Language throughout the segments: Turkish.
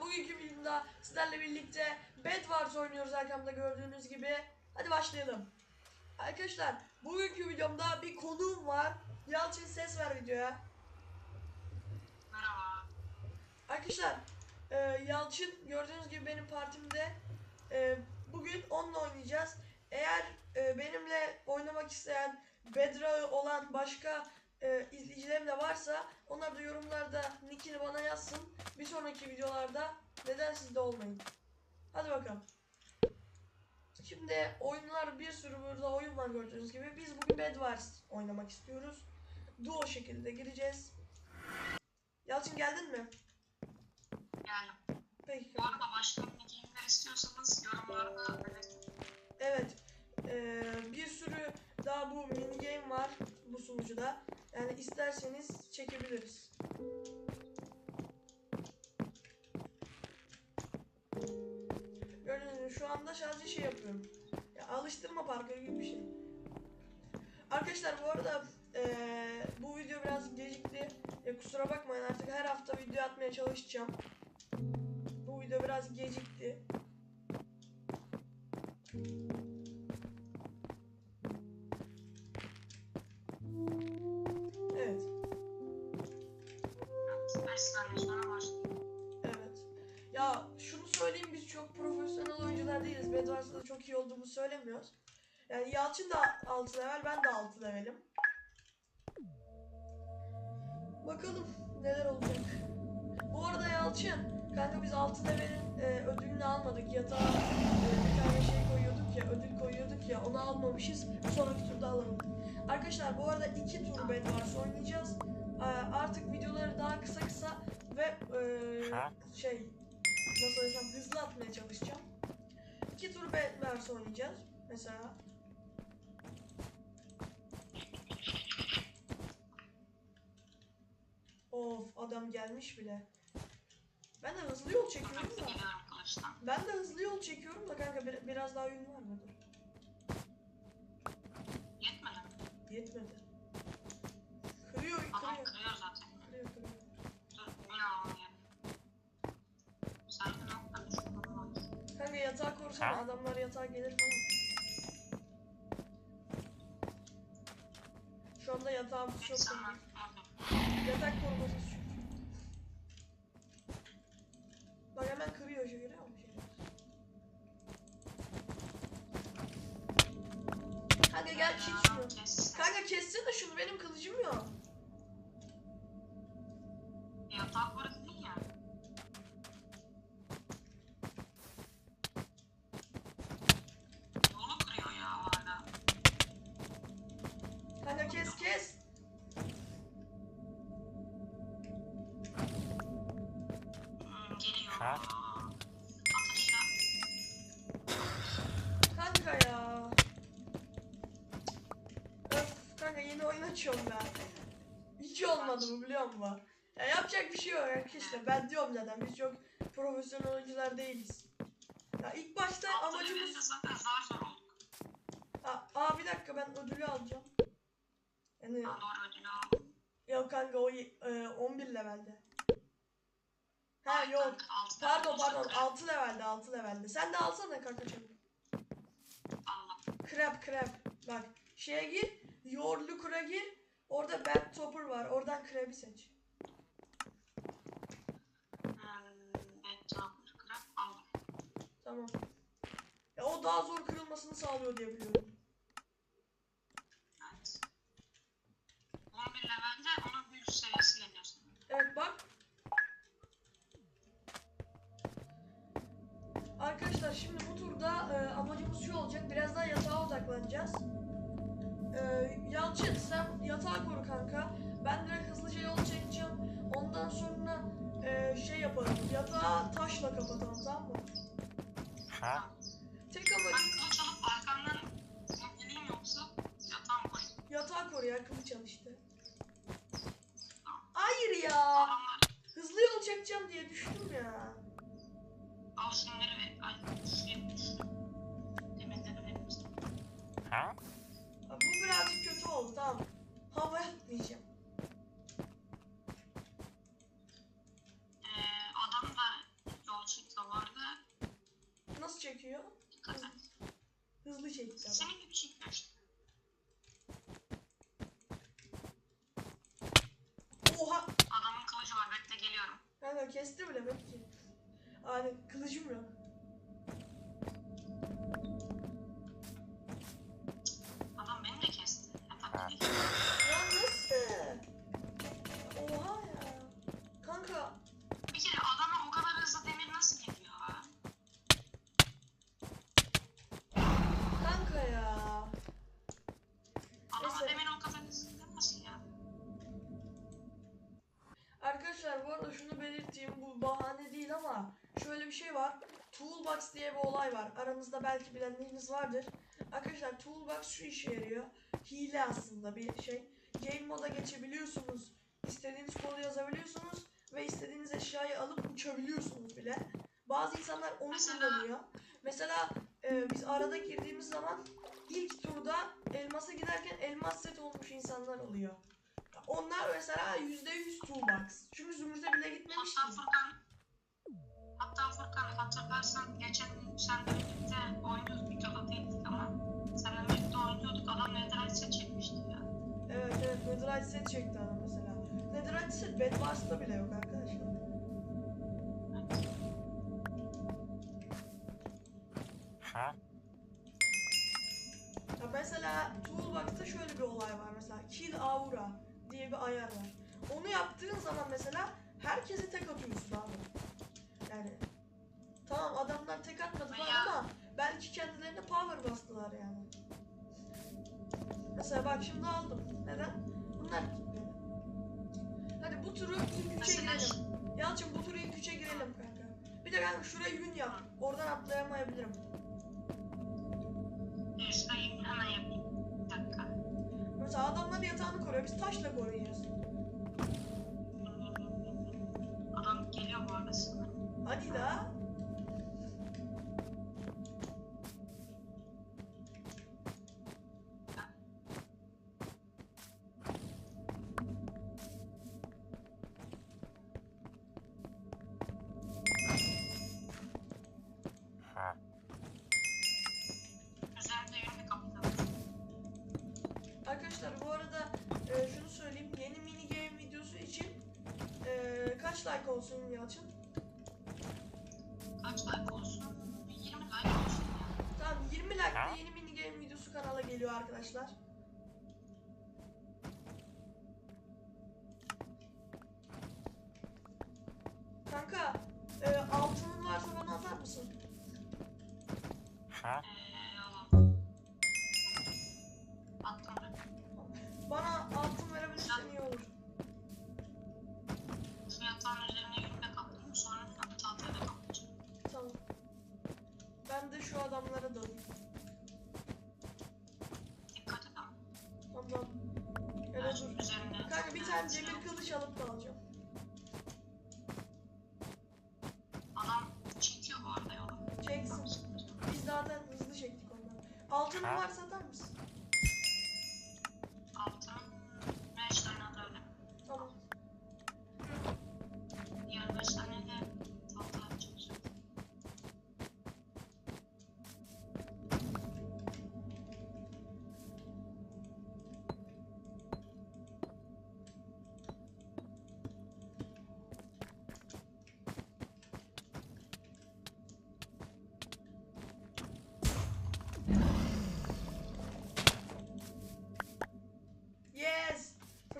bugünkü videomda sizlerle birlikte Bed Wars oynuyoruz arkamda gördüğünüz gibi. Hadi başlayalım. Arkadaşlar bugünkü videomda bir konuğum var. Yalçın ses ver videoya. Merhaba. Arkadaşlar e, Yalçın gördüğünüz gibi benim partimde e, bugün onunla oynayacağız. Eğer e, benimle oynamak isteyen Bedra olan başka e, izleyicilerim de varsa onlar da yorumlarda nickini bana yazsın. Bir sonraki videolarda neden sizde olmayın. Hadi bakalım. Şimdi oyunlar bir sürü burada oyun var gördüğünüz gibi. Biz bugün Bed Wars oynamak istiyoruz. Duo şekilde gireceğiz. Yalçın geldin mi? Yani Peki. bu arada başka bilgiler istiyorsanız yorumlarda belirtin. Evet. Ee, bir sürü daha bu mini game var bu sunucuda. Yani isterseniz çekebiliriz. Gördüğünüz şu anda sadece şey yapıyorum. Ya, alıştırma parkı gibi bir şey. Arkadaşlar bu arada ee, bu video biraz gecikti. Ya, kusura bakmayın artık her hafta video atmaya çalışacağım. Bu video biraz gecikti. Söylemiyoruz. Yani Yalçın da 6 level, ben de 6 levelim. Bakalım neler olacak. Bu arada Yalçın, kanka biz 6 levelin e, ödülünü almadık. Yatağa e, bir tane şey koyuyorduk ya, ödül koyuyorduk ya, onu almamışız. Sonraki turda alalım. Arkadaşlar bu arada 2 tur Bedwars oynayacağız. E, artık videoları daha kısa kısa ve e, şey nasıl desem hızlı atmaya çalışacağım. İki tur Bedwars oynayacağız mesela. Of adam gelmiş bile. Ben de hızlı yol çekiyorum da. Ben de hızlı yol çekiyorum da kanka bir- biraz daha oyun var mıdır? Yetmedi? Yetmedi. Kanka yatağa korusana Ha? adamlar yatağa gelir falan. Şu anda yatağımız çok. Yatak koruması Bu biliyor musun? Ya yapacak bir şey yok arkadaşlar. Ben diyorum zaten biz çok profesyonel oyuncular değiliz. Ya ilk başta Altı amacımız... zaten zar zor olduk. Aa, aa bir dakika ben ödülü alacağım. Yani Ben doğru ödülü aldım. yok kanka o e, 11 levelde. Ha Ay, yok. kanka, Pardon pardon çok 6 levelde 6 levelde. Sen de alsana kanka çabuk. Allah. Krep krep. Bak şeye gir. Yoğurtlu kura gir. Orada bad topper var. Oradan krebi seç. Hmm. Tamam. Ya o daha zor kırılmasını sağlıyor diye biliyorum. Evet. 11 levelde onun üst seviyesi geliyor. Evet bak. Arkadaşlar şimdi bu turda e, amacımız şu olacak. Biraz daha yatağa odaklanacağız. E, yatağa koru kanka. Ben direkt hızlıca yol çekeceğim. Ondan sonra e, şey yapalım. Yatağı taşla kapatalım tamam mı? Ha? Tek Ben amacım kılıç alıp arkandan geleyim yoksa yatağım koyayım. yatağa koru ya kılıç al işte. Hayır ya. Adamlar Hızlı yol çekeceğim diye düştüm ya. al şunları ve ay? Ha, Bu birazcık kötü oldu tamam. Havaya atmayacağım. Ee, adam da yol çekiyor. Nasıl çekiyor? Dikkat. Hızlı çekiyor. Senin gibi çekiyor işte. Demir o hızlı gidemez ya. Arkadaşlar bu arada şunu belirteyim bu bahane değil ama şöyle bir şey var. Toolbox diye bir olay var. Aranızda belki bilenleriniz vardır. Arkadaşlar Toolbox şu işe yarıyor. Hile aslında bir şey. Game moda geçebiliyorsunuz. İstediğiniz kodu yazabiliyorsunuz ve istediğiniz eşyayı alıp uçabiliyorsunuz bile. Bazı insanlar onu Mesela- kullanıyor. Mesela e, biz arada girdiğimiz zaman ilk turda elmasa giderken elmas set olmuş insanlar oluyor. Onlar mesela %100 toolbox. Çünkü zümrüte bile gitmemişti. Hatta Furkan Hatta Furkan hatırlarsan geçen senle birlikte oynuyorduk. Videoda değildik ama seninle birlikte oynuyorduk. Adam Netherite'e çekmişti ya. Evet evet Netherite set çekti adam mesela. Netherite set Bedwars'ta bile yok arkadaşlar. Neden? Bunlar gitmedi. Hadi bu turu ilk üçe girelim. Yalçın bu turu ilk üçe girelim kanka. Bir de kanka şuraya yün yap. Oradan atlayamayabilirim. Dur şurayı hemen yapayım. Bir dakika. Mesela adamlar yatağını koruyor. Biz taşla koruyacağız. Adam geliyor bu arada sana. Hadi da. Olsun Yalçın? Şu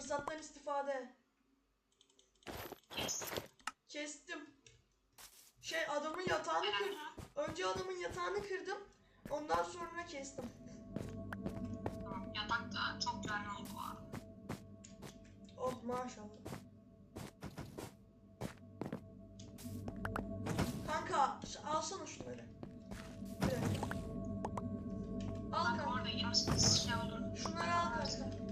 Fırsattan istifade. Kes. Kestim. Şey adamın yatağını kırdım. Önce adamın yatağını kırdım. Ondan sonra kestim. Tamam. Yatak da çok güvenli oldu bu arada. Oh maşallah. Kanka alsana şunları. Bir dakika. Al kanka. orada 28 şey olur. Şunları al kanka.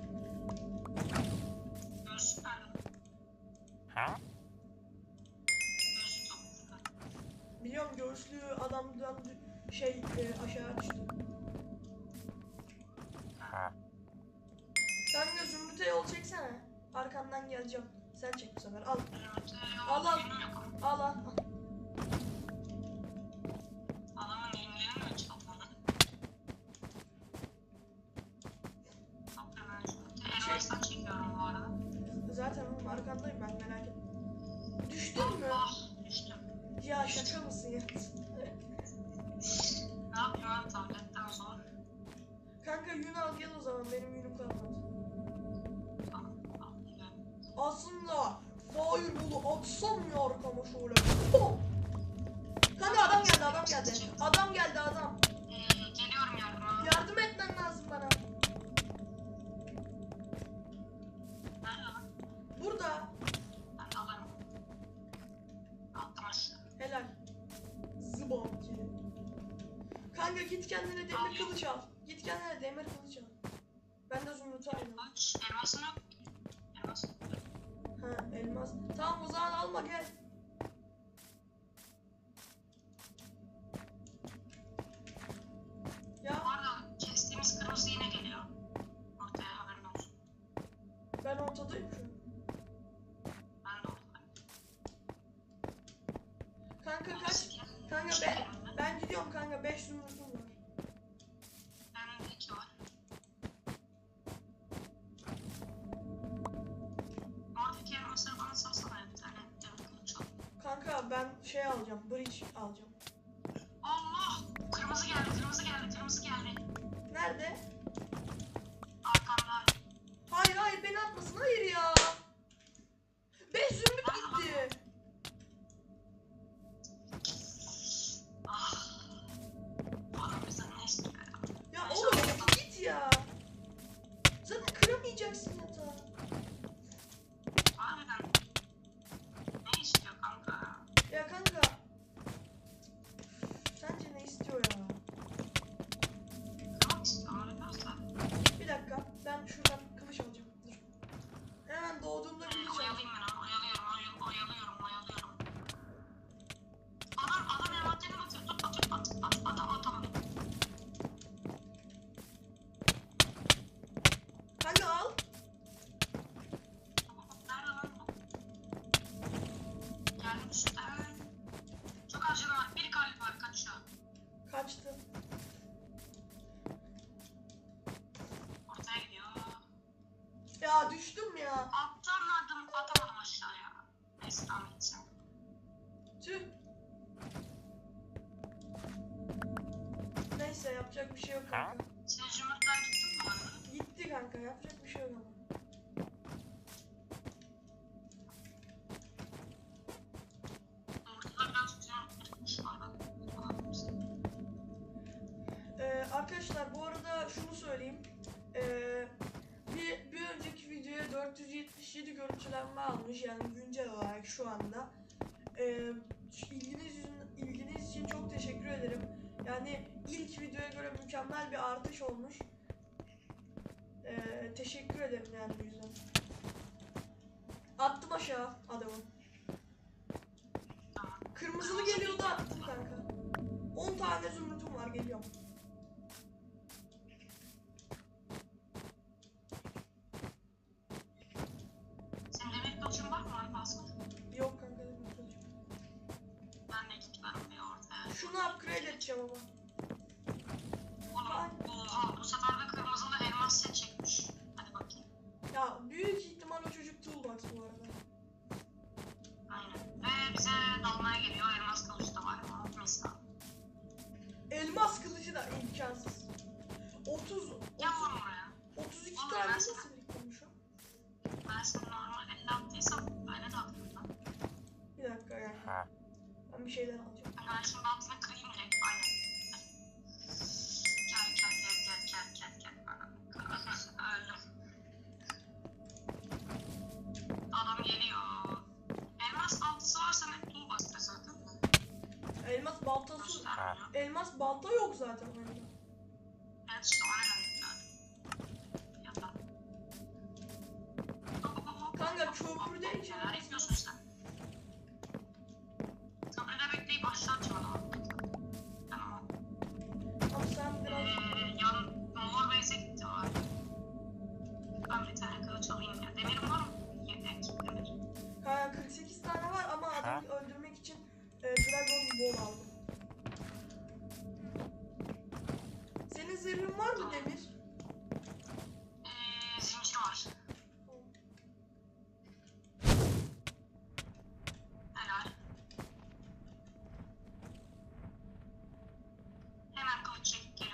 Burada. Ben alırım. Aşağı. Helal. Zıbam ki. Kanka git kendine demir kılıç al. Git kendine demir kılıç al. Ben de zümrütü alayım. Kaç? Elmasın yok. Elmas. Ha elmas. Tamam o zaman alma gel. Ben gidiyorum kanka 5 zümrütüm var. Kaçtı. Ortaya gidiyor. Ya düştüm ya. Atamadım, 477 görüntülenme almış yani güncel olarak şu anda. Ee, ilginiz, ilginiz için çok teşekkür ederim. Yani ilk videoya göre mükemmel bir artış olmuş. Ee, teşekkür ederim yani yüzden. Attım aşağı adamı. Kırmızılı geliyordu attım kanka. 10 tane zümrütüm var geliyorum. Şunu upgrade edeceğim ama. Oğlum oha bu sefer de kırmızılı elmas set çekmiş. Hadi bakayım. Ya büyük ihtimal o çocuk toolbox bu arada. Aynen. Ve bize dalmaya geliyor. Elmas kılıç da var mesela. Elmas kılıcı da imkansız. 30, Gel lan buraya. 32 Oğlum tane ben nasıl sana- biriktirmiş o? Ben sana normal 50 attıysam böyle de atayım lan. Bir dakika. Ha. Ben bir şeyler alacağım. Ben şimdi altına kırayım direkt. Aynen. Gel gel gel gel gel gel gel. Öldüm. Adam geliyor. Elmas baltası varsa ne bastı zaten. Elmas baltası. Elmas balta yok zaten oyunda. Evet işte o zırhın var mı Demir? Ee, zincir var. Hemen kılıç çekip.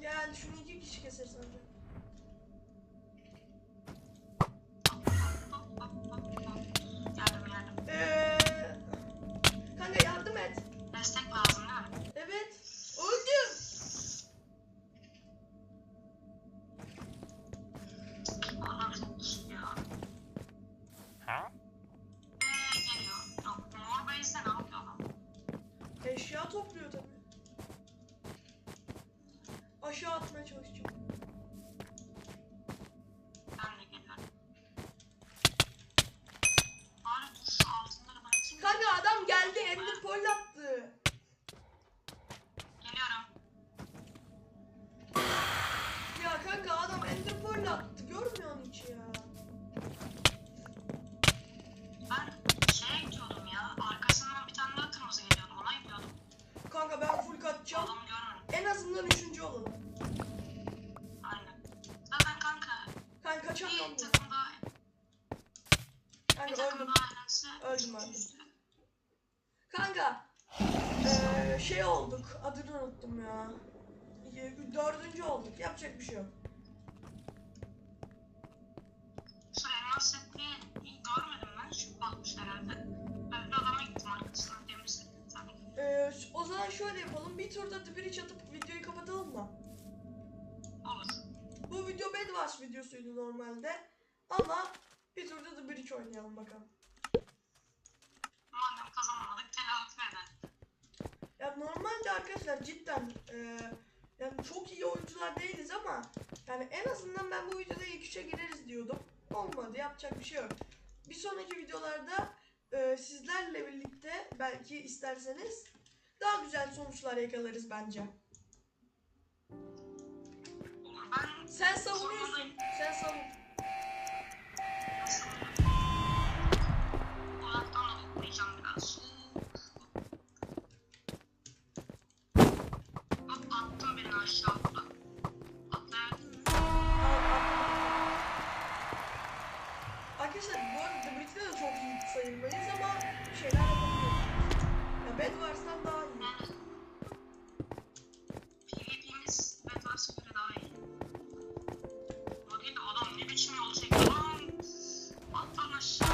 Gel şunu iki kişi keser sanırım. Yapacak bir şey yok. Şu elmas setliği görmedim ben. Şu bakmış herhalde. Ben bir adama gittim arkasından demir tabii. Eee, o zaman şöyle yapalım. Bir turda The Bridge atıp videoyu kapatalım mı? Olur. Bu video Bedwars videosuydu normalde. Ama bir turda The Bridge oynayalım bakalım. Madem kazanamadık telafi eder. Ya normalde arkadaşlar cidden eee, yani çok iyi oyuncular değiliz ama yani en azından ben bu videoda ilk üçe gireriz diyordum. Olmadı yapacak bir şey yok. Bir sonraki videolarda eee, sizlerle birlikte belki isterseniz daha güzel sonuçlar yakalarız bence. Sen savunuyorsun. Sen savun. Attım beni aşağı atla. Atlayabildin mi? Arkadaşlar bu arada Bridge'de de çok iyi sayılmayız ama şeyler yapabiliyoruz. Ya Bedwars'tan daha iyi. Yani PvP'miz Bedwars'a göre daha iyi. O değil de adam ne biçim yol çekiyor lan. Atlan aşağı.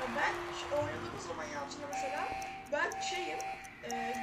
Ya ben ş- oynadığım zaman Yalçın'la mesela ben şeyim e,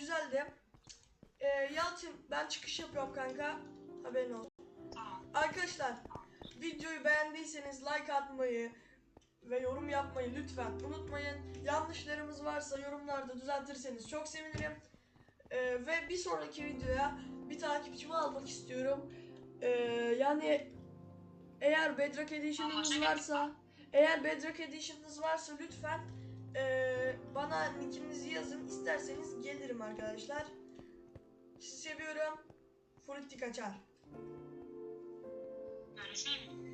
güzeldi. Ee, Yalçın ben çıkış yapıyorum kanka. Haberin olsun. Arkadaşlar videoyu beğendiyseniz like atmayı ve yorum yapmayı lütfen unutmayın. Yanlışlarımız varsa yorumlarda düzeltirseniz çok sevinirim. Ee, ve bir sonraki videoya bir takipçimi almak istiyorum. Ee, yani eğer Bedrock Edition'ınız varsa eğer Bedrock Edition'ınız varsa lütfen ee, bana nickinizi yazın. İsterseniz gelirim arkadaşlar. Sizi seviyorum. Frutti kaçar. Görüşürüz.